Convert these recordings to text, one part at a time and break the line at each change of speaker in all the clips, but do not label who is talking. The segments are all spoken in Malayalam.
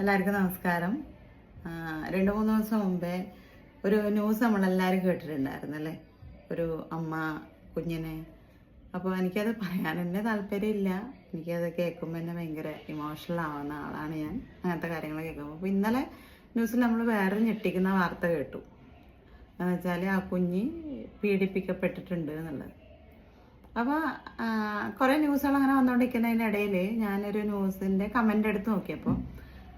എല്ലാവർക്കും നമസ്കാരം. രണ്ട് മൂന്ന് ദിവസം മുമ്പേ ഒരു ന്യൂസ് നമ്മളെല്ലാവരും കേട്ടിട്ടുണ്ടായിരുന്നു അല്ലേ ഒരു അമ്മ കുഞ്ഞിനെ. അപ്പോൾ എനിക്കത് പറയാൻ തന്നെ താല്പര്യമില്ല. എനിക്കത് കേൾക്കുമ്പോൾ തന്നെ ഭയങ്കര ഇമോഷണൽ ആവുന്ന ആളാണ് ഞാൻ. അങ്ങനത്തെ കാര്യങ്ങൾ കേൾക്കുമ്പോൾ അപ്പോൾ ഇന്നലെ ന്യൂസിൽ നമ്മൾ വേറെ ഞെട്ടിക്കുന്ന വാർത്ത കേട്ടു. എന്ന് വെച്ചാൽ ആ കുഞ്ഞ് പീഡിപ്പിക്കപ്പെട്ടിട്ടുണ്ട് എന്നുള്ളത്. അപ്പോൾ കുറേ ന്യൂസുകൾ അങ്ങനെ വന്നുകൊണ്ടിരിക്കുന്നതിനിടയിൽ ഞാനൊരു ന്യൂസിന്റെ കമന്റ് എടുത്ത് നോക്കിയപ്പോൾ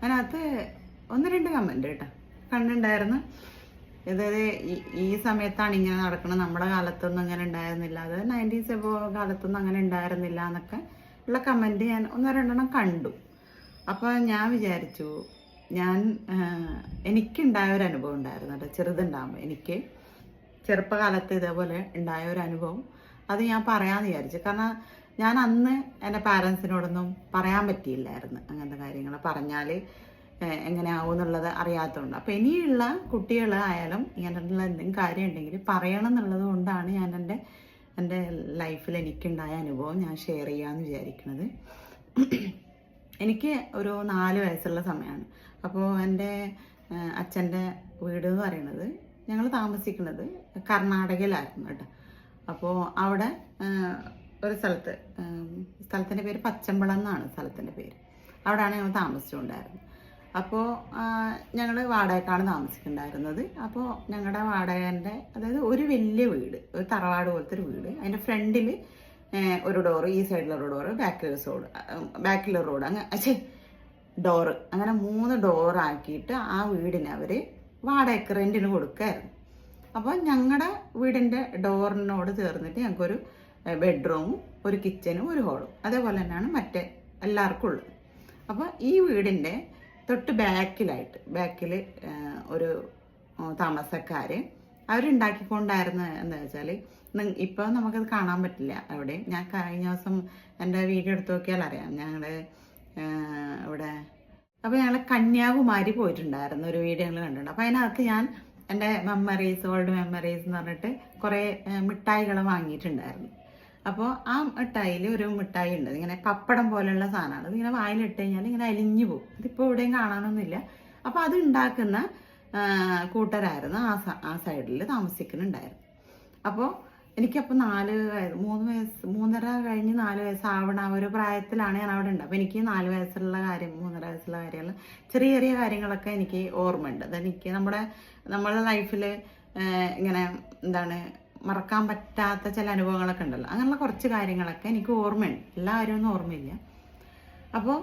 അതിനകത്ത് ഒന്ന് രണ്ട് കമന്റ് കേട്ടോ. കണ്ടുണ്ടായിരുന്നു അതായത് ഈ- സമയത്താണ് ഇങ്ങനെ നടക്കുന്നത് നമ്മുടെ കാലത്തൊന്നും അങ്ങനെ ഉണ്ടായിരുന്നില്ല. അത് നയന്റീസ് എബോ കാലത്തൊന്നും അങ്ങനെ ഉണ്ടായിരുന്നില്ല എന്നൊക്കെ ഉള്ള കമന്റ് ഞാൻ ഒന്ന് രണ്ടെണ്ണം കണ്ടു. അപ്പോൾ ഞാൻ വിചാരിച്ചു ഞാൻ എനിക്കുണ്ടായ ഒരു അനുഭവം ഉണ്ടായിരുന്നു കേട്ടോ. ചെറുതുണ്ടാകുമ്പോൾ എനിക്ക്. ചെറുപ്പകാലത്ത് ഇതേപോലെ ഉണ്ടായ ഒരു അനുഭവം. അത് ഞാൻ പറയാമെന്ന് വിചാരിച്ചു. കാരണം ഞാൻ അന്ന് എന്റെ പാരൻസിനോടൊന്നും പറയാൻ പറ്റിയില്ലായിരുന്നു അങ്ങനത്തെ കാര്യങ്ങൾ പറഞ്ഞാൽ എങ്ങനെയാവും എന്നുള്ളത് അറിയാത്തതുകൊണ്ട്. അപ്പോൾ ഇനിയുള്ള കുട്ടികൾ ആയാലും ഇങ്ങനെയുള്ള എന്തെങ്കിലും കാര്യം ഉണ്ടെങ്കിൽ പറയണം എന്നുള്ളത് കൊണ്ടാണ് ഞാൻ എന്റെ എന്റെ ലൈഫിൽ എനിക്കുണ്ടായ അനുഭവം ഞാൻ ഷെയർ ചെയ്യാമെന്ന് വിചാരിക്കുന്നത്. എനിക്ക് ഒരു നാല് വയസ്സുള്ള സമയമാണ്. അപ്പോൾ എന്റെ അച്ഛന്റെ വീട് എന്ന് പറയുന്നത് ഞങ്ങൾ താമസിക്കുന്നത് കർണാടകയിലായിരുന്നു കേട്ടോ. അപ്പോൾ അവിടെ ഒരു സ്ഥലത്ത് സ്ഥലത്തിന്റെ പേര് പച്ചമ്പളം എന്നാണ് സ്ഥലത്തിന്റെ പേര്. അവിടെയാണ് ഞങ്ങൾ താമസിച്ചുകൊണ്ടായിരുന്നത് അപ്പോൾ ഞങ്ങൾ വാടകക്കാണ് താമസിക്കുന്നുണ്ടായിരുന്നത്. അപ്പോൾ ഞങ്ങളുടെ വാടകന്റെ അതായത് ഒരു വലിയ വീട് ഒരു തറവാട് പോലത്തെ ഒരു വീട്. അതിന്റെ ഫ്രണ്ടിൽ ഒരു ഡോറ് ഈ സൈഡിലൊരു ഡോറ് ബാക്കിൽ റോഡ് ബാക്കിൽ റോഡ് അങ്ങനെ അച്ഛേ ഡോറ്. അങ്ങനെ മൂന്ന് ഡോറാക്കിയിട്ട് ആ വീടിന് അവർ വാടകയ്ക്ക് റെന്റിന് കൊടുക്കായിരുന്നു. അപ്പോൾ ഞങ്ങളുടെ വീടിന്റെ ഡോറിനോട് ചേർന്നിട്ട് ഞങ്ങൾക്കൊരു ബെഡ്റൂമും ഒരു കിച്ചനും ഒരു ഹോളും അതേപോലെ തന്നെയാണ് മറ്റേ എല്ലാവർക്കും ഉള്ളത്. അപ്പോൾ ഈ വീടിന്റെ തൊട്ട് ബാക്കിലായിട്ട് ബാക്കിൽ ഒരു താമസക്കാർ അവരുണ്ടാക്കിക്കൊണ്ടായിരുന്ന എന്താ വെച്ചാൽ ഇപ്പോൾ നമുക്കത് കാണാൻ പറ്റില്ല. അവിടെ ഞാൻ കഴിഞ്ഞ ദിവസം എന്റെ വീഡിയോ എടുത്ത് നോക്കിയാൽ അറിയാം. ഞങ്ങൾ ഇവിടെ അപ്പോൾ ഞങ്ങൾ കന്യാകുമാരി പോയിട്ടുണ്ടായിരുന്നു. ഒരു വീഡിയോ ഞങ്ങൾ കണ്ടിട്ടുണ്ട്. അപ്പോൾ അതിനകത്ത് ഞാൻ എന്റെ മെമ്മറീസ് ഓൾഡ് മെമ്മറീസ് എന്ന് പറഞ്ഞിട്ട് കുറേ മിഠായികൾ വാങ്ങിയിട്ടുണ്ടായിരുന്നു. അപ്പോൾ ആ മിഠായിൽ ഒരു മിഠായി ഉണ്ട്. ഇങ്ങനെ പപ്പടം പോലെയുള്ള സാധനമാണ്. ഇതിങ്ങനെ വായിലിട്ട് കഴിഞ്ഞാൽ ഇങ്ങനെ അലിഞ്ഞു പോകും. അതിപ്പോൾ എവിടെയും കാണാനൊന്നുമില്ല. അപ്പോൾ അത് ഉണ്ടാക്കുന്ന കൂട്ടരായിരുന്നു ആ ആ സൈഡിൽ താമസിക്കുന്നുണ്ടായിരുന്നു. അപ്പോൾ എനിക്കപ്പോൾ നാല് വയസ്സ് മൂന്ന് വയസ്സ് മൂന്നര കഴിഞ്ഞ് നാല് വയസ്സാവണ ഒരു പ്രായത്തിലാണ് ഞാൻ അവിടെ ഉണ്ട് അപ്പോൾ എനിക്ക് നാല് വയസ്സുള്ള കാര്യം മൂന്നര വയസ്സുള്ള കാര്യങ്ങൾ ചെറിയ ചെറിയ കാര്യങ്ങളൊക്കെ എനിക്ക് ഓർമ്മയുണ്ട്. അതെനിക്ക് നമ്മുടെ നമ്മുടെ ലൈഫിൽ ഇങ്ങനെ എന്താണ് മറക്കാൻ പറ്റാത്ത ചില അനുഭവങ്ങളൊക്കെ ഉണ്ടല്ലോ. അങ്ങനെയുള്ള കുറച്ച് കാര്യങ്ങളൊക്കെ എനിക്ക് ഓർമ്മയുണ്ട്. എല്ലാവരും ഒന്നും ഓർമ്മയില്ല. അപ്പോൾ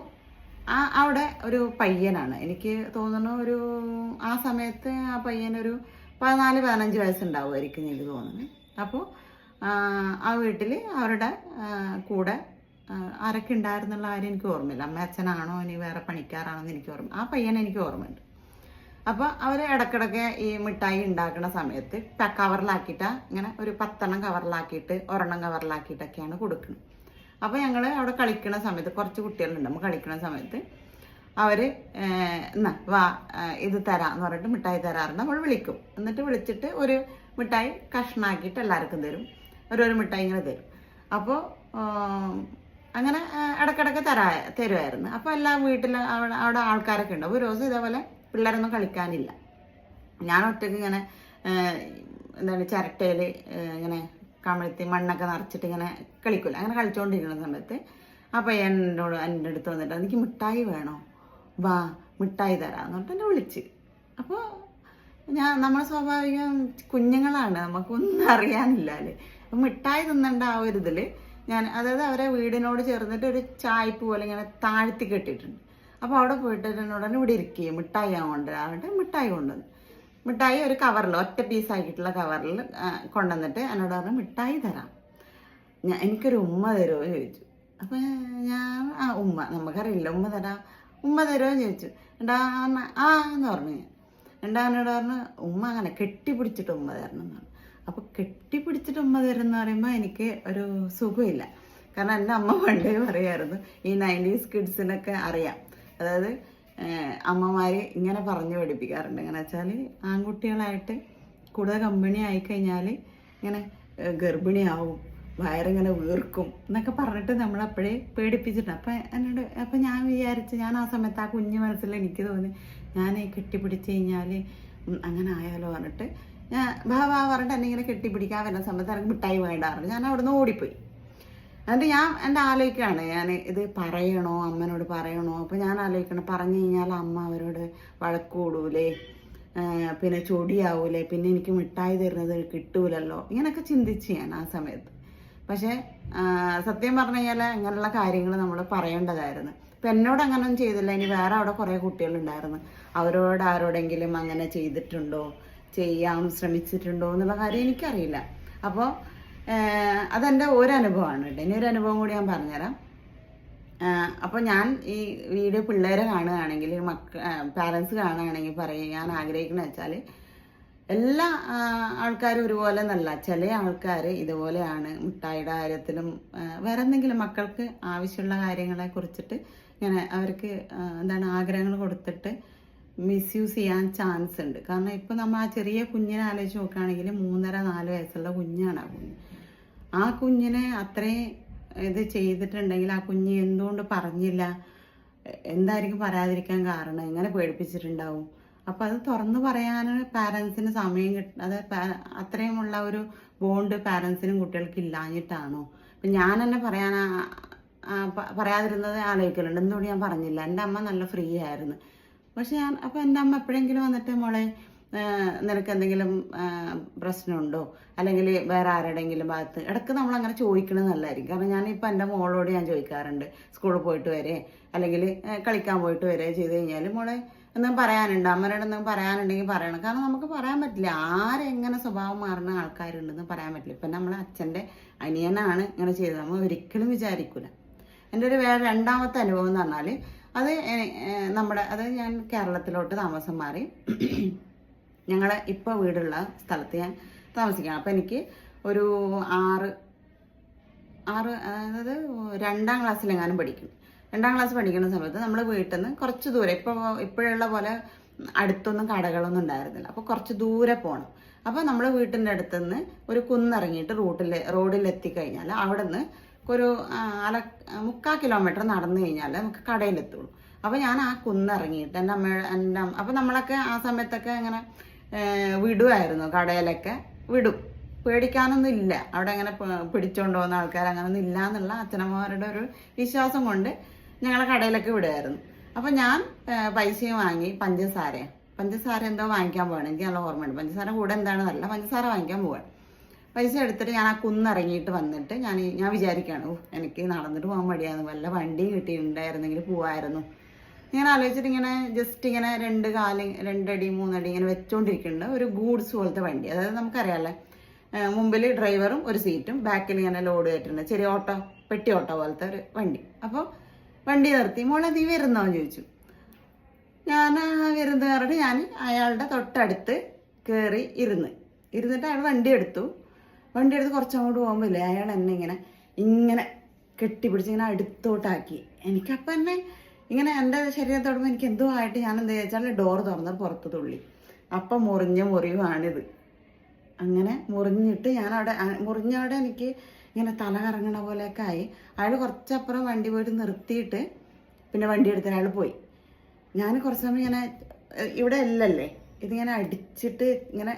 ആ അവിടെ ഒരു പയ്യനാണ്. എനിക്ക് തോന്നുന്നു ഒരു ആ സമയത്ത് ആ പയ്യനൊരു പതിനാല് പതിനഞ്ച് വയസ്സുണ്ടാവുമായിരിക്കും എനിക്ക് തോന്നുന്നു. അപ്പോൾ ആ വീട്ടിൽ അവരുടെ കൂടെ ആരൊക്കെ ഉണ്ടായിരുന്നുള്ള കാര്യം എനിക്ക് ഓർമ്മയില്ല. അമ്മ അച്ഛനാണോ ഇനി വേറെ പണിക്കാരാണോ എന്ന് എനിക്ക് ഓർമ്മ ആ പയ്യനെ എനിക്ക് ഓർമ്മയുണ്ട്. അപ്പോൾ അവർ ഇടക്കിടക്ക് ഈ മിഠായി ഉണ്ടാക്കുന്ന സമയത്ത് കവറിലാക്കിയിട്ട് ഇങ്ങനെ ഒരു പത്തെണ്ണം കവറിലാക്കിയിട്ട് ഒരെണ്ണം കവറിലാക്കിയിട്ടൊക്കെയാണ് കൊടുക്കുന്നത്. അപ്പോൾ ഞങ്ങൾ അവിടെ കളിക്കുന്ന സമയത്ത് കുറച്ച് കുട്ടികളുണ്ട്. നമ്മൾ കളിക്കുന്ന സമയത്ത് അവർ എന്നാ വാ ഇത് തരാം എന്ന് പറഞ്ഞിട്ട് മിഠായി തരാറുണ്ട്. നമ്മൾ വിളിക്കും. എന്നിട്ട് വിളിച്ചിട്ട് ഒരു മിഠായി കഷ്ണാക്കിയിട്ട് എല്ലാവർക്കും തരും. ഓരോരോ മിഠായി ഇങ്ങനെ തരും. അപ്പോൾ അങ്ങനെ ഇടക്കിടക്ക് തരാ തരുമായിരുന്നു അപ്പോൾ എല്ലാ വീട്ടിലും അവിടെ അവിടെ ആൾക്കാരൊക്കെ ഉണ്ട്. അപ്പോൾ ഒരു ദിവസം ഇതേപോലെ പിള്ളേരൊന്നും കളിക്കാനില്ല. ഞാൻ ഒറ്റയ്ക്ക് ഇങ്ങനെ എന്താണ് ചിരട്ടയിൽ ഇങ്ങനെ കമഴ്ത്തി മണ്ണൊക്കെ നിറച്ചിട്ട് ഇങ്ങനെ കളിക്കില്ല അങ്ങനെ കളിച്ചുകൊണ്ടിരിക്കുന്ന സമയത്ത് അപ്പോൾ എന്നോട് എന്റെ അടുത്ത് വന്നിട്ട് എനിക്ക് മിഠായി വേണോ? വാ മിഠായി തരാമെന്ന് പറഞ്ഞിട്ട് എന്നെ വിളിച്ച്. അപ്പോൾ ഞാൻ നമ്മൾ സ്വാഭാവികം കുഞ്ഞുങ്ങളാണ്. നമുക്കൊന്നും അറിയാനില്ല അല്ലേ അപ്പം മിഠായി തിന്നേണ്ട ആ ഒരു ഇതിൽ ഞാൻ അതായത് അവരെ വീടിനോട് ചേർന്നിട്ട് ഒരു ചായ്പ് പോലെ ഇങ്ങനെ താഴ്ത്തി കെട്ടിയിട്ടുണ്ട്. അപ്പോൾ അവിടെ പോയിട്ട് എന്നോടനെ ഇവിടെ ഇരിക്കുകയും മിഠായി ഞാൻ കൊണ്ടുവരാറുണ്ട് മിഠായി കൊണ്ടുവന്നു. മിഠായി ഒരു കവറിൽ ഒറ്റ പീസ് പീസാക്കിയിട്ടുള്ള കവറിൽ കൊണ്ടുവന്നിട്ട് എന്നോട് പറഞ്ഞു മിഠായി തരാം. ഞാൻ എനിക്കൊരു ഉമ്മ തരുമോ എന്ന് ചോദിച്ചു. അപ്പോൾ ഞാൻ ആ ഉമ്മ നമുക്കറിയില്ല ഉമ്മ തരാം ഉമ്മ തരുമോ എന്ന് ചോദിച്ചു. എന്താ ആ എന്ന് പറഞ്ഞു ഞാൻ. എന്താ എന്നോട് പറഞ്ഞു ഉമ്മ അങ്ങനെ കെട്ടിപ്പിടിച്ചിട്ട് ഉമ്മ തരണം എന്ന് പറഞ്ഞു. അപ്പോൾ കെട്ടിപ്പിടിച്ചിട്ട് ഉമ്മ തരും എന്ന് പറയുമ്പോൾ എനിക്ക് ഒരു സുഖമില്ല. കാരണം എന്റെ അമ്മ പണ്ടേ പറയായിരുന്നു ഈ നയന്റീസ് കിഡ്സിനൊക്കെ അറിയാം. അതായത് അമ്മമാർ ഇങ്ങനെ പറഞ്ഞു പഠിപ്പിക്കാറുണ്ട്. എങ്ങനെ വെച്ചാൽ ആൺകുട്ടികളായിട്ട് കൂടുതൽ കമ്പനി ആയിക്കഴിഞ്ഞാൽ ഇങ്ങനെ ഗർഭിണിയാവും വയറിങ്ങനെ വീർക്കും എന്നൊക്കെ പറഞ്ഞിട്ട് നമ്മളപ്പോഴേ പേടിപ്പിച്ചിട്ടുണ്ട്. അപ്പം എന്നോട് അപ്പം ഞാൻ വിചാരിച്ച് ഞാൻ ആ സമയത്ത് ആ കുഞ്ഞു മനസ്സിൽ എനിക്ക് തോന്നി ഞാൻ കെട്ടിപ്പിടിച്ച് കഴിഞ്ഞാൽ അങ്ങനെ ആയാലോ പറഞ്ഞിട്ട് ഞാൻ വാ പറഞ്ഞിട്ട് എന്നെ ഇങ്ങനെ കെട്ടിപ്പിടിക്കാൻ വരുന്ന സമയത്ത് എനിക്ക് മിഠായി വേണ്ടാറുണ്ട് ഞാൻ അവിടെ നിന്ന് ഓടിപ്പോയി. എന്നിട്ട് ഞാൻ എന്റെ ആലോചിക്കുകയാണ് ഞാൻ ഇത് പറയണോ? അമ്മനോട് പറയണോ? അപ്പോൾ ഞാൻ ആലോചിക്കണം പറഞ്ഞു കഴിഞ്ഞാൽ അമ്മ അവരോട് വഴക്ക് കൂടൂലേ പിന്നെ ചൊടിയാവൂലേ പിന്നെ എനിക്ക് മിഠായി തരുന്നത് കിട്ടൂലല്ലോ ഇങ്ങനെയൊക്കെ ചിന്തിച്ച് ഞാൻ ആ സമയത്ത്. പക്ഷേ സത്യം പറഞ്ഞു കഴിഞ്ഞാൽ അങ്ങനെയുള്ള കാര്യങ്ങൾ നമ്മൾ പറയേണ്ടതായിരുന്നു. ഇപ്പം എന്നോട് അങ്ങനെയൊന്നും ചെയ്തില്ല ഇനി വേറെ അവിടെ കുറേ കുട്ടികളുണ്ടായിരുന്നു. അവരോട് ആരോടെങ്കിലും അങ്ങനെ ചെയ്തിട്ടുണ്ടോ? ചെയ്യാൻ ശ്രമിച്ചിട്ടുണ്ടോ? എന്നുള്ള കാര്യം എനിക്കറിയില്ല. അപ്പോൾ അതെന്റെ ഒരു അനുഭവമാണ് കേട്ടോ. ഇനി ഒരു അനുഭവം കൂടി ഞാൻ പറഞ്ഞുതരാം. അപ്പോൾ ഞാൻ ഈ വീഡിയോ പിള്ളേരെ കാണുകയാണെങ്കിൽ മക്ക പാരൻസ് കാണുകയാണെങ്കിൽ പറയും ഞാൻ ആഗ്രഹിക്കുന്നത് വെച്ചാൽ എല്ലാ ആൾക്കാരും ഒരുപോലെ നല്ല ചില ആൾക്കാർ ഇതുപോലെയാണ് മുട്ടായിയുടെ കാര്യത്തിലും വേറെ എന്തെങ്കിലും മക്കൾക്ക് ആവശ്യമുള്ള കാര്യങ്ങളെ കുറിച്ചിട്ട് ഇങ്ങനെ അവർക്ക് എന്താണ് ആഗ്രഹങ്ങൾ കൊടുത്തിട്ട് മിസ്യൂസ് ചെയ്യാൻ ചാൻസ് ഉണ്ട്. കാരണം ഇപ്പോൾ നമ്മൾ ആ ചെറിയ കുഞ്ഞിനെ ആലോചിച്ച് നോക്കുകയാണെങ്കിൽ മൂന്നര നാല് വയസ്സുള്ള കുഞ്ഞാണ് ആ കുഞ്ഞ്. ആ കുഞ്ഞിനെ അത്രേ ഇത് ചെയ്തിട്ടുണ്ടെങ്കിൽ ആ കുഞ്ഞ് എന്തുകൊണ്ട് പറഞ്ഞില്ല? എന്തായിരിക്കും പറയാതിരിക്കാൻ കാരണം? എങ്ങനെ പേടിപ്പിച്ചിട്ടുണ്ടാവും? അപ്പം അത് തുറന്നു പറയാൻ പാരൻസിന് സമയം കിട്ടും അത് അത്രയുമുള്ള ഒരു ബോണ്ട് പാരൻസിനും കുട്ടികൾക്ക് ഇല്ലാഞ്ഞിട്ടാണോ? ഇപ്പം ഞാൻ തന്നെ പറയാൻ പറയാതിരുന്നത് ആലോചിക്കലുണ്ട്. എന്തുകൊണ്ട് ഞാൻ പറഞ്ഞില്ല? എന്റെ അമ്മ നല്ല ഫ്രീ ആയിരുന്നു. പക്ഷെ ഞാൻ അപ്പം എന്റെ അമ്മ എപ്പോഴെങ്കിലും വന്നിട്ട് മോളെ നിനക്ക് എന്തെങ്കിലും പ്രശ്നമുണ്ടോ? അല്ലെങ്കിൽ വേറെ ആരുടെയെങ്കിലും ഭാഗത്ത്? ഇടയ്ക്ക് നമ്മൾ അങ്ങനെ ചോദിക്കണത് നല്ലതായിരിക്കും. കാരണം ഞാനിപ്പോൾ എന്റെ മോളോട് ഞാൻ ചോദിക്കാറുണ്ട്. സ്കൂളിൽ പോയിട്ട് വരെ അല്ലെങ്കിൽ കളിക്കാൻ പോയിട്ട് വരെ ചെയ്ത് കഴിഞ്ഞാൽ മോളെ എന്തെങ്കിലും പറയാനുണ്ട്. അമ്മരോട് എന്തെങ്കിലും പറയാനുണ്ടെങ്കിൽ പറയണം. കാരണം നമുക്ക് പറയാൻ പറ്റില്ല. ആരെങ്ങനെ സ്വഭാവം മാറുന്ന ആൾക്കാരുണ്ടെന്ന് പറയാൻ പറ്റില്ല. ഇപ്പം നമ്മളെ അച്ഛന്റെ അനിയനാണ് ഇങ്ങനെ ചെയ്തത്. നമ്മൾ ഒരിക്കലും വിചാരിക്കില്ല എന്റെ ഒരു വേറെ രണ്ടാമത്തെ അനുഭവം എന്ന് പറഞ്ഞാൽ അത് നമ്മുടെ അത് ഞാൻ കേരളത്തിലോട്ട് താമസം മാറി. ഞങ്ങളെ ഇപ്പോൾ വീടുള്ള സ്ഥലത്ത് ഞാൻ താമസിക്കണം അപ്പോൾ എനിക്ക് ഒരു ആറ് ആറ് അതായത് രണ്ടാം ക്ലാസ്സിലെങ്ങാനും പഠിക്കും. രണ്ടാം ക്ലാസ് പഠിക്കുന്ന സമയത്ത് നമ്മൾ വീട്ടിൽ നിന്ന് കുറച്ച് ദൂരെ ഇപ്പോൾ ഇപ്പോഴുള്ള പോലെ അടുത്തൊന്നും കടകളൊന്നും ഉണ്ടായിരുന്നില്ല. അപ്പോൾ കുറച്ച് ദൂരെ പോകണം അപ്പോൾ നമ്മൾ വീട്ടിന്റെ അടുത്ത് നിന്ന് ഒരു കുന്നിറങ്ങിയിട്ട് റോഡിൽ എത്തിക്കഴിഞ്ഞാൽ അവിടെ നിന്ന് ഒരു അല മുക്കാൽ കിലോമീറ്റർ നടന്നു കഴിഞ്ഞാൽ നമുക്ക് കടയിലെത്തുള്ളൂ. അപ്പോൾ ഞാൻ ആ കുന്നിറങ്ങിയിട്ട് എന്റെ അമ്മ എന്റെ അപ്പോൾ നമ്മളൊക്കെ ആ സമയത്തൊക്കെ ഇങ്ങനെ ഏർ, വിടുമായിരുന്നു കടയിലൊക്കെ വിടും. പേടിക്കാനൊന്നും ഇല്ല അവിടെ അങ്ങനെ പിടിച്ചോണ്ട് പോകുന്ന ആൾക്കാർ അങ്ങനൊന്നും ഇല്ല എന്നുള്ള അച്ഛനമ്മമാരുടെ ഒരു വിശ്വാസം കൊണ്ട് ഞങ്ങളെ കടയിലൊക്കെ വിടുമായിരുന്നു അപ്പം ഞാൻ പൈസയും വാങ്ങി പഞ്ചസാര പഞ്ചസാര എന്തോ വാങ്ങിക്കാൻ പോവാണ്. എനിക്ക് നല്ല ഓർമ്മയുണ്ട്. പഞ്ചസാര കൂടെ എന്താണെന്നല്ല പഞ്ചസാര വാങ്ങിക്കാൻ പോവാണ്. പൈസ എടുത്തിട്ട് ഞാൻ ആ കുന്നിറങ്ങിയിട്ട് വന്നിട്ട് ഞാൻ ഞാൻ വിചാരിക്കുകയാണ് ഓ എനിക്ക് നടന്നിട്ട് പോകാൻ മടിയായിരുന്നു വല്ല വണ്ടിയും കിട്ടിയിട്ടുണ്ടായിരുന്നെങ്കിൽ പോവായിരുന്നു. ഇങ്ങനെ ആലോചിച്ചിട്ട് ഇങ്ങനെ ജസ്റ്റ് ഇങ്ങനെ രണ്ട് കാൽ രണ്ടടി മൂന്നടി ഇങ്ങനെ വെച്ചോണ്ടിരിക്കുന്നുണ്ട് ഒരു ഗൂഡ്സ് പോലത്തെ വണ്ടി. അതായത് നമുക്കറിയാമല്ലേ മുമ്പിൽ ഡ്രൈവറും ഒരു സീറ്റും ബാക്കിൽ ഇങ്ങനെ ലോഡ് കയറ്റുന്നുണ്ട് ചെറിയ ഓട്ടോ പെട്ടി ഓട്ടോ പോലത്തെ ഒരു വണ്ടി. അപ്പോൾ വണ്ടി നിർത്തി. മോളെ നീ വരുന്നോ? എന്ന് ചോദിച്ചു. ഞാൻ ആ പറഞ്ഞിട്ട് ഞാൻ അയാളുടെ തൊട്ടടുത്ത് കയറി ഇരുന്ന്. ഇരുന്നിട്ട് അയാൾ വണ്ടി എടുത്തു. വണ്ടി എടുത്ത് കുറച്ചങ്ങോട്ട് പോകുമ്പോൾ ഇല്ലേ അയാൾ എന്നെ ഇങ്ങനെ ഇങ്ങനെ കെട്ടിപ്പിടിച്ച് ഇങ്ങനെ അടുത്തോട്ടാക്കി. എനിക്കപ്പം എന്നെ ഇങ്ങനെ എന്റെ ശരീരം തൊടുമ്പോൾ എനിക്ക് എന്തോ ആയിട്ട് ഞാൻ എന്താ വെച്ചാൽ ഡോർ തുറന്ന് പുറത്ത് തുള്ളി. അപ്പം മുറിഞ്ഞ മുറിവാണിത്. അങ്ങനെ മുറിഞ്ഞിട്ട് ഞാനവിടെ മുറിഞ്ഞവിടെ എനിക്ക് ഇങ്ങനെ തല കറങ്ങണ പോലെയൊക്കെ ആയി. അയാൾ കുറച്ചപ്പുറം വണ്ടി പോയിട്ട് നിർത്തിയിട്ട് പിന്നെ വണ്ടി എടുത്ത് അയാൾ പോയി. ഞാൻ കുറച്ച് സമയം ഇങ്ങനെ ഇവിടെ അല്ലല്ലേ? ഇതിങ്ങനെ അടിച്ചിട്ട് ഇങ്ങനെ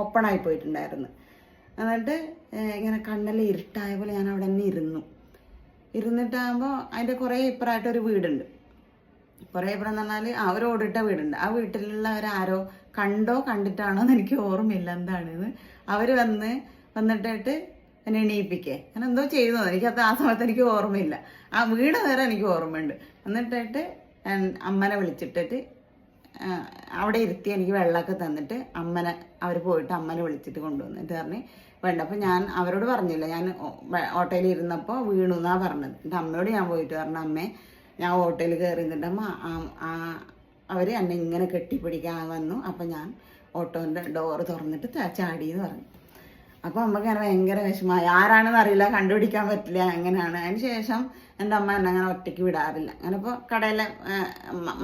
ഓപ്പൺ ആയി പോയിട്ടുണ്ടായിരുന്നു. എന്നിട്ട് ഇങ്ങനെ കണ്ണെല്ലാം ഇരുട്ടായ പോലെ ഞാൻ അവിടെ തന്നെ ഇരുന്നു. ഇരുന്നിട്ടാകുമ്പോൾ അതിന്റെ കുറേ ഇപ്പുറമായിട്ട് ഒരു വീടുണ്ട്. കുറേ ഇപ്പുറം എന്ന് പറഞ്ഞാൽ ആ ഒരു ഓടിട്ട വീടുണ്ട്. ആ വീട്ടിലുള്ളവരാരോ കണ്ടോ കണ്ടിട്ടാണോ എന്ന് എനിക്ക് ഓർമ്മയില്ല എന്താണെന്ന്. അവർ വന്ന് വന്നിട്ടിട്ട് എന്നെ എണീപ്പിക്കേ. ഞാൻ എന്തോ ചെയ്തു. എനിക്കത് ആ സമയത്ത് എനിക്ക് ഓർമ്മയില്ല. ആ വീട് നേരെ എനിക്ക് ഓർമ്മയുണ്ട്. എന്നിട്ടായിട്ട് അമ്മനെ വിളിച്ചിട്ടിട്ട് അവിടെ ഇരുത്തി എനിക്ക് വെള്ളമൊക്കെ തന്നിട്ട് അമ്മനെ അവർ പോയിട്ട് അമ്മനെ വിളിച്ചിട്ട് കൊണ്ടുവന്നിട്ട് പറഞ്ഞ് വേണ്ട അപ്പം ഞാൻ അവരോട് പറഞ്ഞില്ല. ഞാൻ ഓട്ടോയിൽ ഇരുന്നപ്പോൾ വീണു എന്നാണ് പറഞ്ഞത്. എന്റെ അമ്മയോട് ഞാൻ പോയിട്ട് പറഞ്ഞു അമ്മേ ഞാൻ ഓട്ടോയിൽ കയറി നിന്നിട്ട് അമ്മ അവർ എന്നെ ഇങ്ങനെ കെട്ടിപ്പിടിക്കാൻ വന്നു. അപ്പം ഞാൻ ഓട്ടോന്റെ ഡോറ് തുറന്നിട്ട് ചാടി എന്ന് പറഞ്ഞു. അപ്പോൾ അമ്മയ്ക്ക് അങ്ങനെ ഭയങ്കര വിഷമമായി. ആരാണെന്ന് അറിയില്ല കണ്ടുപിടിക്കാൻ പറ്റില്ല എങ്ങനെയാണ്? അതിന് ശേഷം എന്റെ അമ്മ എന്നെ അങ്ങനെ ഒറ്റയ്ക്ക് വിടാറില്ല. അങ്ങനെ ഇപ്പോൾ കടയിലെ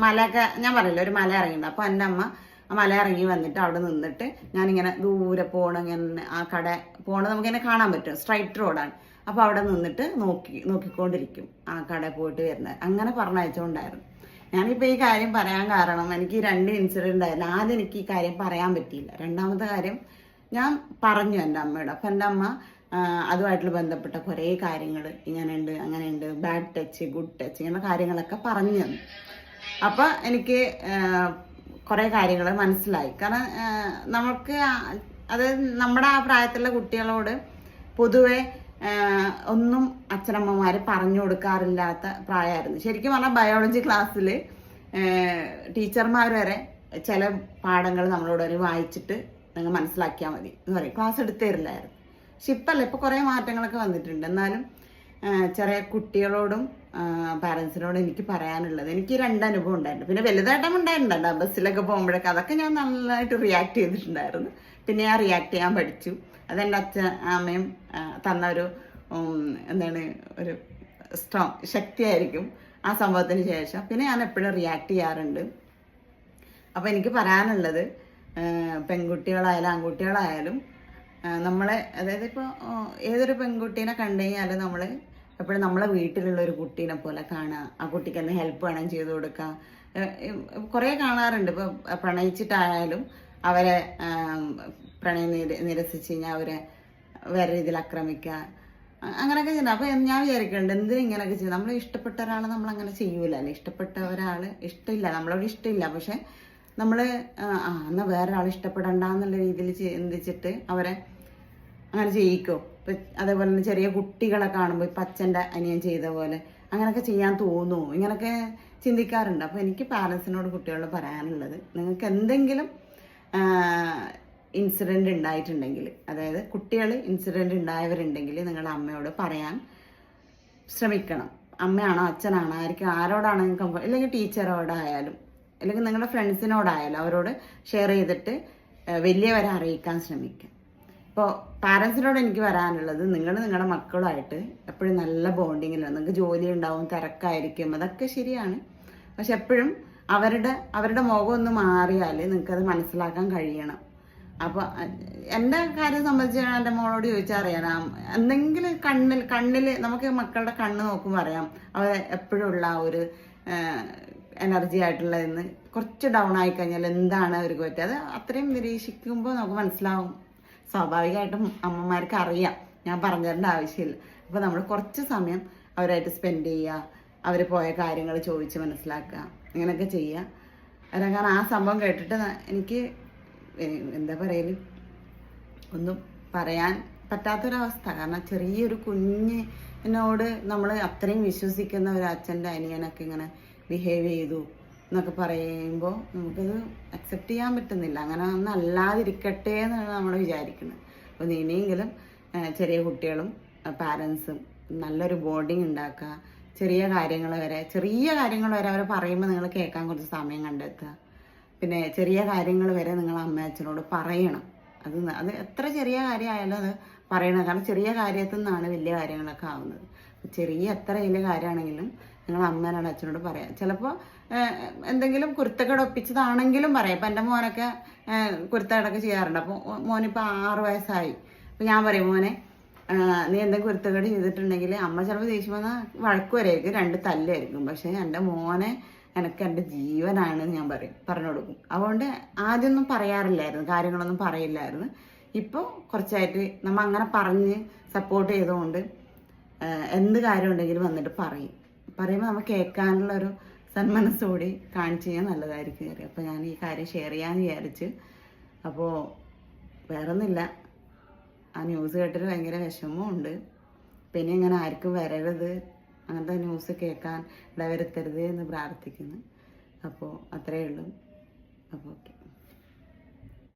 മലയൊക്കെ ഞാൻ പറയില്ല ഒരു മല ഇറങ്ങിയിട്ടുണ്ട്. അപ്പോൾ എന്റെ അമ്മ ആ മല ഇറങ്ങി വന്നിട്ട് അവിടെ നിന്നിട്ട് ഞാനിങ്ങനെ ദൂരെ പോകണം ഇങ്ങനെ ആ കട പോകണം നമുക്കിങ്ങനെ കാണാൻ പറ്റും. സ്ട്രൈറ്റ് റോഡാണ് അപ്പോൾ അവിടെ നിന്നിട്ട് നോക്കി നോക്കിക്കൊണ്ടിരിക്കും. ആ കട പോയിട്ട് വരുന്നത്. അങ്ങനെ പറഞ്ഞയച്ചുകൊണ്ടായിരുന്നു. ഞാനിപ്പോൾ ഈ കാര്യം പറയാൻ കാരണം എനിക്ക് രണ്ട് ഇൻസിഡന്റ് ആയിരുന്നു ആദ്യം എനിക്ക് ഈ കാര്യം പറയാൻ പറ്റിയില്ല. രണ്ടാമത്തെ കാര്യം ഞാൻ പറഞ്ഞു എന്റെ അമ്മയോട്. അപ്പം എന്റെ അമ്മ അതുമായിട്ടുള്ള ബന്ധപ്പെട്ട കുറേ കാര്യങ്ങൾ ഇങ്ങനെയുണ്ട് അങ്ങനെയുണ്ട്. ബാഡ് ടച്ച് ഗുഡ് ടച്ച് ഇങ്ങനെ കാര്യങ്ങളൊക്കെ പറഞ്ഞു തന്നു. അപ്പോൾ എനിക്ക് കുറേ കാര്യങ്ങൾ മനസ്സിലായി. കാരണം നമുക്ക് അതായത് അത് നമ്മുടെ ആ പ്രായത്തിലുള്ള കുട്ടികളോട് പൊതുവെ ഒന്നും അച്ഛനമ്മമാർ പറഞ്ഞു കൊടുക്കാറില്ലാത്ത പ്രായമായിരുന്നു ശരിക്കും പറഞ്ഞാൽ ബയോളജി ക്ലാസ്സിൽ ടീച്ചർമാർ വരെ ചില പാഠങ്ങൾ നമ്മളോട് വരെ വായിച്ചിട്ട് നിങ്ങൾ മനസ്സിലാക്കിയാൽ മതി എന്ന് പറയും. ക്ലാസ് എടുത്തു തരില്ലായിരുന്നു. പക്ഷെ ഇപ്പല്ല ഇപ്പൊ കുറെ മാറ്റങ്ങളൊക്കെ വന്നിട്ടുണ്ട്. എന്നാലും ചെറിയ കുട്ടികളോടും പാരൻസിനോടും എനിക്ക് പറയാനുള്ളത് എനിക്ക് രണ്ട് അനുഭവം ഉണ്ടായിരുന്നു പിന്നെ വലുതായിട്ടും ഉണ്ടായിട്ടുണ്ടല്ലോ ബസ്സിലൊക്കെ പോകുമ്പോഴൊക്കെ അതൊക്കെ ഞാൻ നന്നായിട്ട് റിയാക്ട് ചെയ്തിട്ടുണ്ടായിരുന്നു. പിന്നെ ഞാൻ റിയാക്ട് ചെയ്യാൻ പഠിച്ചു. അതെന്റെ അച്ഛൻ അമ്മയും തന്ന ഒരു എന്താണ് ഒരു സ്ട്രോങ് ശക്തിയായിരിക്കും ആ സംഭവത്തിന് ശേഷം. പിന്നെ ഞാൻ എപ്പോഴും റിയാക്ട് ചെയ്യാറുണ്ട്. അപ്പോൾ എനിക്ക് പറയാനുള്ളത് പെൺകുട്ടികളായാലും ആൺകുട്ടികളായാലും നമ്മളെ അതായത് ഇപ്പോൾ ഏതൊരു പെൺകുട്ടീനെ കണ്ടു കഴിഞ്ഞാലും നമ്മൾ എപ്പോഴും നമ്മളെ വീട്ടിലുള്ള ഒരു കുട്ടീനെ പോലെ കാണുക ആ കുട്ടിക്ക് എന്ത് ഹെൽപ്പ് വേണം ചെയ്തു കൊടുക്കുക കുറേ കാണാറുണ്ട്. ഇപ്പോൾ പ്രണയിച്ചിട്ടായാലും അവരെ പ്രണയം നിര നിരസിച്ച് കഴിഞ്ഞാൽ അവരെ വേറെ രീതിയിൽ ആക്രമിക്കുക. അങ്ങനെയൊക്കെ ചെയ്യുന്നത് അപ്പോൾ ഞാൻ വിചാരിക്കുന്നുണ്ട് എന്തിനും ഇങ്ങനെയൊക്കെ ചെയ്യും നമ്മൾ ഇഷ്ടപ്പെട്ട ഒരാളെ നമ്മൾ അങ്ങനെ ചെയ്യൂല. അല്ലേ? ഇഷ്ടപ്പെട്ട ഒരാൾ ഇഷ്ടമില്ല. നമ്മളോട് ഇഷ്ടമില്ല. പക്ഷെ നമ്മൾ ആ എന്നാൽ വേറെ ആൾ ഇഷ്ടപ്പെടണ്ട എന്നുള്ള രീതിയിൽ ചിന്തിച്ചിട്ട് അവരെ അങ്ങനെ ചെയ്യിക്കോ. ഇപ്പം അതേപോലെ തന്നെ ചെറിയ കുട്ടികളെ കാണുമ്പോൾ ഇപ്പം അച്ഛന്റെ അനിയൻ ചെയ്ത പോലെ അങ്ങനെയൊക്കെ ചെയ്യാൻ തോന്നുമോ ഇങ്ങനെയൊക്കെ ചിന്തിക്കാറുണ്ട്. അപ്പോൾ എനിക്ക് പാരൻസിനോട് കുട്ടികളോട് പറയാനുള്ളത് നിങ്ങൾക്ക് എന്തെങ്കിലും ഇൻസിഡന്റ് ഉണ്ടായിട്ടുണ്ടെങ്കിൽ അതായത് കുട്ടികൾ ഇൻസിഡന്റ് ഉണ്ടായവരുണ്ടെങ്കിൽ നിങ്ങളുടെ അമ്മയോട് പറയാൻ ശ്രമിക്കണം. അമ്മയാണോ അച്ഛനാണോ ആയിരിക്കും ആരോടാണ് നിങ്ങൾക്ക് ഇല്ലെങ്കിൽ ടീച്ചറോടായാലും അല്ലെങ്കിൽ നിങ്ങളുടെ ഫ്രണ്ട്സിനോടായാലും അവരോട് ഷെയർ ചെയ്തിട്ട് വലിയവരെ അറിയിക്കാൻ ശ്രമിക്കുക. ഇപ്പോൾ പാരൻസിനോട് എനിക്ക് പറയാനുള്ളത് നിങ്ങൾ നിങ്ങളുടെ മക്കളുമായിട്ട് എപ്പോഴും നല്ല ബോണ്ടിങ്ങിലാണ് നിങ്ങൾക്ക് ജോലി ഉണ്ടാവും തിരക്കായിരിക്കും അതൊക്കെ ശരിയാണ്. പക്ഷെ എപ്പോഴും അവരുടെ അവരുടെ മുഖം ഒന്ന് മാറിയാൽ നിങ്ങൾക്കത് മനസ്സിലാക്കാൻ കഴിയണം. അപ്പോൾ എന്റെ കാര്യം സംബന്ധിച്ച് ഞാൻ എന്റെ മോളോട് ചോദിച്ചാൽ അറിയാം. എന്തെങ്കിലും കണ്ണിൽ കണ്ണിൽ നമുക്ക് മക്കളുടെ കണ്ണ് നോക്കുമ്പോൾ അറിയാം. അവർ എപ്പോഴും ഉള്ള ആ ഒരു എനർജി ആയിട്ടുള്ളതെന്ന് കുറച്ച് ഡൗൺ ആയി കഴിഞ്ഞാൽ എന്താണ് അവർക്ക് പറ്റുക അത് അത്രയും നിരീക്ഷിക്കുമ്പോൾ നമുക്ക് മനസ്സിലാവും. സ്വാഭാവികമായിട്ടും അമ്മമാർക്ക് അറിയാം. ഞാൻ പറഞ്ഞു തരേണ്ട ആവശ്യമില്ല. അപ്പോൾ നമ്മൾ കുറച്ച് സമയം അവരായിട്ട് സ്പെൻഡ് ചെയ്യുക. അവർ പോയ കാര്യങ്ങൾ ചോദിച്ച് മനസ്സിലാക്കുക. അങ്ങനെയൊക്കെ ചെയ്യുക അല്ല കാരണം ആ സംഭവം കേട്ടിട്ട് എനിക്ക് എന്താ പറയൽ? ഒന്നും പറയാൻ പറ്റാത്തൊരവസ്ഥ. കാരണം ചെറിയൊരു കുഞ്ഞിനോട് നമ്മൾ അത്രയും വിശ്വസിക്കുന്ന ഒരു അച്ഛന്റെ അനിയനൊക്കെ ഇങ്ങനെ ബിഹേവ് ചെയ്തു എന്നൊക്കെ പറയുമ്പോൾ നമുക്കത് അക്സെപ്റ്റ് ചെയ്യാൻ പറ്റുന്നില്ല. അങ്ങനെ ഒന്നും അല്ലാതിരിക്കട്ടെ എന്നാണ് നമ്മൾ വിചാരിക്കുന്നത് അപ്പോൾ ഇനിയെങ്കിലും ചെറിയ കുട്ടികളും പാരൻസും നല്ലൊരു ബോണ്ടിങ് ഉണ്ടാക്കുക. ചെറിയ കാര്യങ്ങൾ വരെ ചെറിയ കാര്യങ്ങൾ വരെ അവർ പറയുമ്പോൾ നിങ്ങൾ കേൾക്കാൻ കുറച്ച് സമയം കണ്ടെത്തുക. പിന്നെ ചെറിയ കാര്യങ്ങൾ വരെ നിങ്ങൾ അമ്മ അച്ഛനോട് പറയണം. അത് അത് എത്ര ചെറിയ കാര്യമായാലും അത് പറയണം. കാരണം ചെറിയ കാര്യത്തിൽ നിന്നാണ് വലിയ കാര്യങ്ങളൊക്കെ ആവുന്നത്. ചെറിയ എത്ര വലിയ കാര്യമാണെങ്കിലും നിങ്ങൾ അമ്മേനോട് അച്ഛനോട് പറയാം. ചിലപ്പോൾ എന്തെങ്കിലും കുരുത്തക്കേട് ഒപ്പിച്ചതാണെങ്കിലും പറയാം. ഇപ്പം എന്റെ മോനൊക്കെ കുരുത്തക്കേടൊക്കെ ചെയ്യാറുണ്ട്. അപ്പോൾ മോനിപ്പോൾ ആറ് വയസ്സായി. അപ്പോൾ ഞാൻ പറയും മോനെ നീ എന്തെങ്കിലും കുരുത്തക്കേട് ചെയ്തിട്ടുണ്ടെങ്കിൽ അമ്മ ചിലപ്പോൾ ദേഷ്യം വന്നാൽ വഴക്ക് വരെയായിരിക്കും രണ്ട് തല്ലായിരിക്കും. പക്ഷേ എന്റെ മോനെ എനിക്ക് എന്റെ ജീവനാണ് ഞാൻ പറയും. പറഞ്ഞു കൊടുക്കും. അതുകൊണ്ട് ആദ്യമൊന്നും പറയാറില്ലായിരുന്നു. കാര്യങ്ങളൊന്നും പറയില്ലായിരുന്നു. ഇപ്പോൾ കുറച്ചായിട്ട് നമ്മൾ അങ്ങനെ പറഞ്ഞ് സപ്പോർട്ട് ചെയ്തുകൊണ്ട് എന്ത് കാര്യം ഉണ്ടെങ്കിലും വന്നിട്ട് പറയും. പറയുമ്പോൾ നമ്മൾ കേൾക്കാനുള്ള ഒരു സന്മനസ്സോടി കാണിച്ചു കഴിഞ്ഞാൽ നല്ലതായിരിക്കും അപ്പോൾ ഞാൻ ഈ കാര്യം ഷെയർ ചെയ്യാമെന്ന് വിചാരിച്ച് അപ്പോൾ വേറൊന്നുമില്ല. ആ ന്യൂസ് കേട്ടിട്ട് ഭയങ്കര വിഷമമുണ്ട് പിന്നെ ഇങ്ങനെ ആർക്കും വരരുത് അങ്ങനത്തെ ന്യൂസ് കേൾക്കാൻ ഇടവരുത്തരുത് എന്ന് പ്രാർത്ഥിക്കുന്നു. അപ്പോൾ അത്രയേ ഉള്ളൂ. അപ്പോൾ ഓക്കെ